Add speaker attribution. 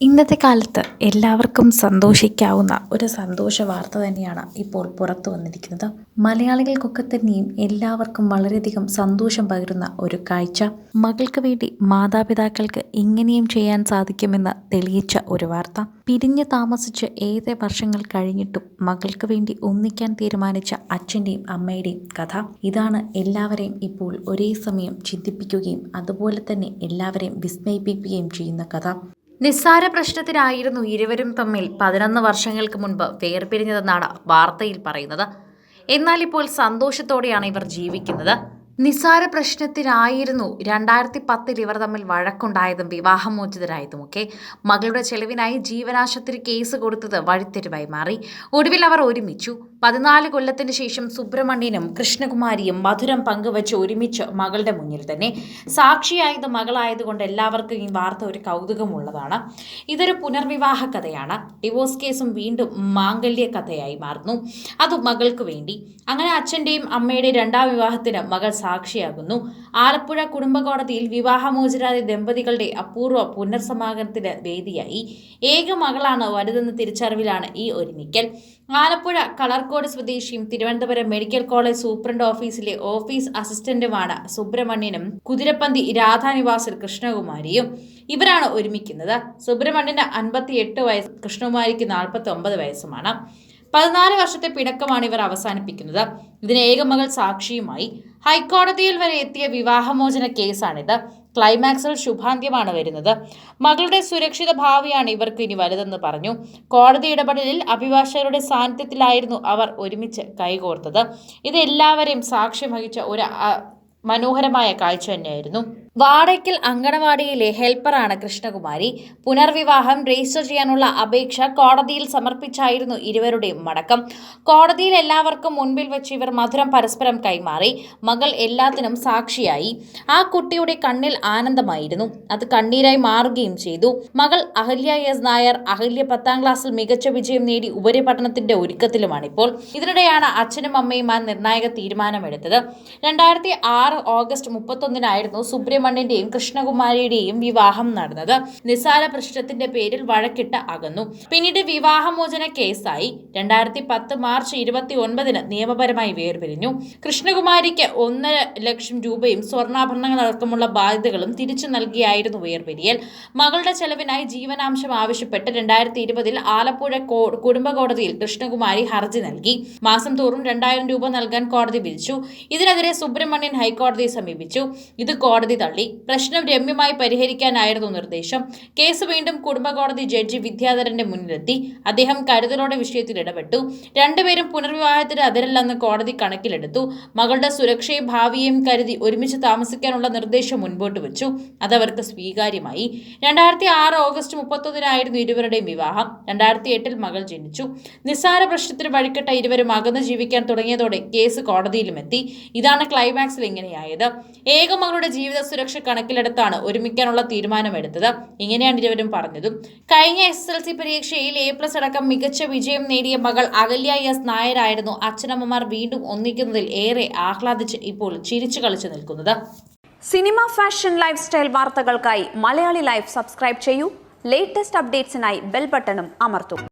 Speaker 1: ഇന്നത്തെ കാലത്ത് എല്ലാവർക്കും സന്തോഷിക്കാവുന്ന ഒരു സന്തോഷ വാർത്ത തന്നെയാണ് ഇപ്പോൾ പുറത്തു വന്നിരിക്കുന്നത്. മലയാളികൾക്കൊക്കെ തന്നെയും എല്ലാവർക്കും വളരെയധികം സന്തോഷം പകരുന്ന ഒരു കാഴ്ച. മകൾക്ക് വേണ്ടി മാതാപിതാക്കൾക്ക് ഇങ്ങനെയും ചെയ്യാൻ സാധിക്കുമെന്ന് തെളിയിച്ച ഒരു വാർത്ത. പിരിഞ്ഞു താമസിച്ച് ഏറെ വർഷങ്ങൾ കഴിഞ്ഞിട്ടും മകൾക്ക് വേണ്ടി ഒന്നിക്കാൻ തീരുമാനിച്ച അച്ഛന്റെയും അമ്മയുടെയും കഥ. ഇതാണ് എല്ലാവരെയും ഇപ്പോൾ ഒരേ സമയം ചിന്തിപ്പിക്കുകയും അതുപോലെ തന്നെ എല്ലാവരെയും വിസ്മയിപ്പിക്കുകയും ചെയ്യുന്ന കഥ. നിസ്സാര പ്രശ്നത്തിനായിരുന്നു ഇരുവരും തമ്മിൽ പതിനൊന്ന് വർഷങ്ങൾക്ക് മുൻപ് വേർപിരിഞ്ഞതെന്നാണ് വാർത്തയിൽ പറയുന്നത്. എന്നാൽ ഇപ്പോൾ സന്തോഷത്തോടെയാണ് ഇവർ ജീവിക്കുന്നത്. നിസ്സാര പ്രശ്നത്തിനായിരുന്നു രണ്ടായിരത്തി പത്തിൽ ഇവർ തമ്മിൽ വഴക്കുണ്ടായതും വിവാഹമോചിതരായതുമൊക്കെ മകളുടെ ചെലവിനായി ജീവനാശുപത്രി കേസ് കൊടുത്തത് വഴിത്തെരുവായി മാറി. ഒടുവിൽ അവർ ഒരുമിച്ചു. പതിനാല് കൊല്ലത്തിന് ശേഷം സുബ്രഹ്മണ്യനും കൃഷ്ണകുമാരിയും മധുരം പങ്കുവച്ച് ഒരുമിച്ച് മകളുടെ മുന്നിൽ തന്നെ സാക്ഷിയായത് മകളായതുകൊണ്ട് എല്ലാവർക്കും ഈ വാർത്ത ഒരു കൗതുകമുള്ളതാണ്. ഇതൊരു പുനർവിവാഹ കഥയാണ്. ഡിവോഴ്സ് കേസും വീണ്ടും മാംഗല്യ കഥയായി മാറുന്നു. അത് മകൾക്ക് വേണ്ടി. അങ്ങനെ അച്ഛന്റെയും അമ്മയുടെയും രണ്ടാം വിവാഹത്തിന് മകൾ സാക്ഷിയാകുന്നു. ആലപ്പുഴ കുടുംബകോടതിയിൽ കോടതിയിൽ വിവാഹമോചരായ ദമ്പതികളുടെ അപൂർവ പുനർസമാഗമത്തിന് വേദിയായി. ഏക മകളാണ് വലുതെന്ന തിരിച്ചറിവിലാണ് ഈ ഒരുമിക്കൽ. ആലപ്പുഴ കളർക്കോട് സ്വദേശിയും തിരുവനന്തപുരം മെഡിക്കൽ കോളേജ് സൂപ്രണ്ട് ഓഫീസിലെ ഓഫീസ് അസിസ്റ്റന്റുമാണ് സുബ്രഹ്മണ്യനും കുതിരപ്പന്തി രാധാനിവാസിൽ കൃഷ്ണകുമാരിയും. ഇവരാണ് ഒരുമിക്കുന്നത്. സുബ്രഹ്മണ്യന് അൻപത്തി എട്ട് വയസ്സ് കൃഷ്ണകുമാരിക്ക് നാൽപ്പത്തി ഒമ്പത് വയസ്സുമാണ്. പതിനാല് വർഷത്തെ പിണക്കമാണ് ഇവർ അവസാനിപ്പിക്കുന്നത്. ഇതിന് ഏകമകൾ സാക്ഷിയുമായി. ഹൈക്കോടതിയിൽ വരെ എത്തിയ വിവാഹമോചന കേസാണിത്. ക്ലൈമാക്സിൽ ശുഭാന്ത്യമാണ് വരുന്നത്. മകളുടെ സുരക്ഷിത ഭാവിയാണ് ഇവർക്ക് ഇനി വലുതെന്ന് പറഞ്ഞു. കോടതി ഇടപെടലിൽ അഭിഭാഷകരുടെ സാന്നിധ്യത്തിലായിരുന്നു അവർ ഒരുമിച്ച് കൈകോർത്തത്. ഇത് എല്ലാവരെയും സാക്ഷ്യം വഹിച്ച ഒരു മനോഹരമായ കാഴ്ച തന്നെയായിരുന്നു. വാടയ്ക്കൽ അങ്കണവാടിയിലെ ഹെൽപ്പറാണ് കൃഷ്ണകുമാരി. പുനർവിവാഹം രജിസ്റ്റർ ചെയ്യാനുള്ള അപേക്ഷ കോടതിയിൽ സമർപ്പിച്ചായിരുന്നു ഇരുവരുടെയും മടക്കം. കോടതിയിൽ എല്ലാവർക്കും മുൻപിൽ വെച്ച് ഇവർ മധുരം പരസ്പരം കൈമാറി. മകൾ എല്ലാത്തിനും സാക്ഷിയായി. ആ കുട്ടിയുടെ കണ്ണിൽ ആനന്ദമായിരുന്നു. അത് കണ്ണീരായി മാറുകയും ചെയ്തു. മകൾ അഹല്യ എസ് നായർ അഹല്യ പത്താം ക്ലാസ്സിൽ മികച്ച വിജയം നേടി ഉപരിപഠനത്തിന്റെ ഒരുക്കത്തിലുമാണിപ്പോൾ. ഇതിനിടെയാണ് അച്ഛനും അമ്മയും ആ നിർണായക തീരുമാനമെടുത്തത്. രണ്ടായിരത്തി ആറ് ഓഗസ്റ്റ് മുപ്പത്തൊന്നിനായിരുന്നു സുബ്രഹ്മണ്യ സുബ്രഹ്മണ്യന്റെയും കൃഷ്ണകുമാരിയുടെയും വിവാഹം നടന്നത്. നിസാര പ്രശ്നത്തിന്റെ പേരിൽ വഴക്കിട്ട് അകന്നു. പിന്നീട് വിവാഹമോചന കേസായി രണ്ടായിരത്തി പത്ത് മാർച്ച് ഇരുപത്തി ഒൻപതിന് നിയമപരമായി വേർപിരിഞ്ഞു. കൃഷ്ണകുമാരിക്ക് ഒന്നര ലക്ഷം രൂപയും സ്വർണാഭരണങ്ങൾ അടക്കമുള്ള ബാധ്യതകളും തിരിച്ചു നൽകിയായിരുന്നു വേർപിരിയൽ. മകളുടെ ചെലവിനായി ജീവനാംശം ആവശ്യപ്പെട്ട് രണ്ടായിരത്തി ഇരുപതിൽ ആലപ്പുഴ കുടുംബ കോടതിയിൽ കൃഷ്ണകുമാരി ഹർജി നൽകി. മാസം തോറും രണ്ടായിരം രൂപ നൽകാൻ കോടതി വിധിച്ചു. ഇതിനെതിരെ സുബ്രഹ്മണ്യൻ ഹൈക്കോടതിയെ സമീപിച്ചു. ഇത് കോടതി തള്ളി. പ്രശ്നം രമ്യമായി പരിഹരിക്കാനായിരുന്നു നിർദ്ദേശം. കേസ് വീണ്ടും കുടുംബകോടതി ജഡ്ജി വിദ്യാധരന്റെ മുന്നിലെത്തി. അദ്ദേഹം കരുതലോടെ വിഷയത്തിൽ ഇടപെട്ടു. രണ്ടുപേരും പുനർവിവാഹത്തിന് അതിരല്ലെന്ന് കോടതി കണക്കിലെടുത്തു. മകളുടെ സുരക്ഷയും ഭാവിയും കരുതി ഒരുമിച്ച് താമസിക്കാനുള്ള നിർദ്ദേശം മുൻപോട്ട് വെച്ചു. അതവർക്ക് സ്വീകാര്യമായി. രണ്ടായിരത്തി ആറ് ഓഗസ്റ്റ് മുപ്പത്തൊന്നിനായിരുന്നു ഇരുവരുടെയും വിവാഹം. രണ്ടായിരത്തി എട്ടിൽ മകൾ ജനിച്ചു. നിസ്സാര പ്രശ്നത്തിന് വഴിക്കെട്ട ഇരുവരും അകന്ന് ജീവിക്കാൻ തുടങ്ങിയതോടെ കേസ് കോടതിയിലും എത്തി ഇതാണ് ക്ലൈമാക്സിൽ ഇങ്ങനെയായത് ഏകമകളുടെ ജീവിത സുരക്ഷ സുരക്ഷ കണക്കിലെടുത്താണ് ഒരുമിക്കാനുള്ള തീരുമാനമെടുത്തത്. ഇങ്ങനെയാണ് ഇരുവരും പറഞ്ഞതും. കഴിഞ്ഞ എസ് എൽ സി പരീക്ഷയിൽ എ പ്ലസ് അടക്കം മികച്ച വിജയം നേടിയ മകൾ അകല്യ എസ് നായരായിരുന്നു അച്ഛനമ്മമാർ വീണ്ടും ഒന്നിക്കുന്നതിൽ ഏറെ ആഹ്ലാദിച്ച് ഇപ്പോൾ ചിരിച്ചു കളിച്ചു നിൽക്കുന്നത്.
Speaker 2: സിനിമ ഫാഷൻ ലൈഫ് സ്റ്റൈൽ വാർത്തകൾക്കായി മലയാളി ലൈഫ് സബ്സ്ക്രൈബ് ചെയ്യൂ. ലേറ്റസ്റ്റ് അപ്ഡേറ്റ്സിനായി ബെൽ ബട്ടണും അമർത്തും.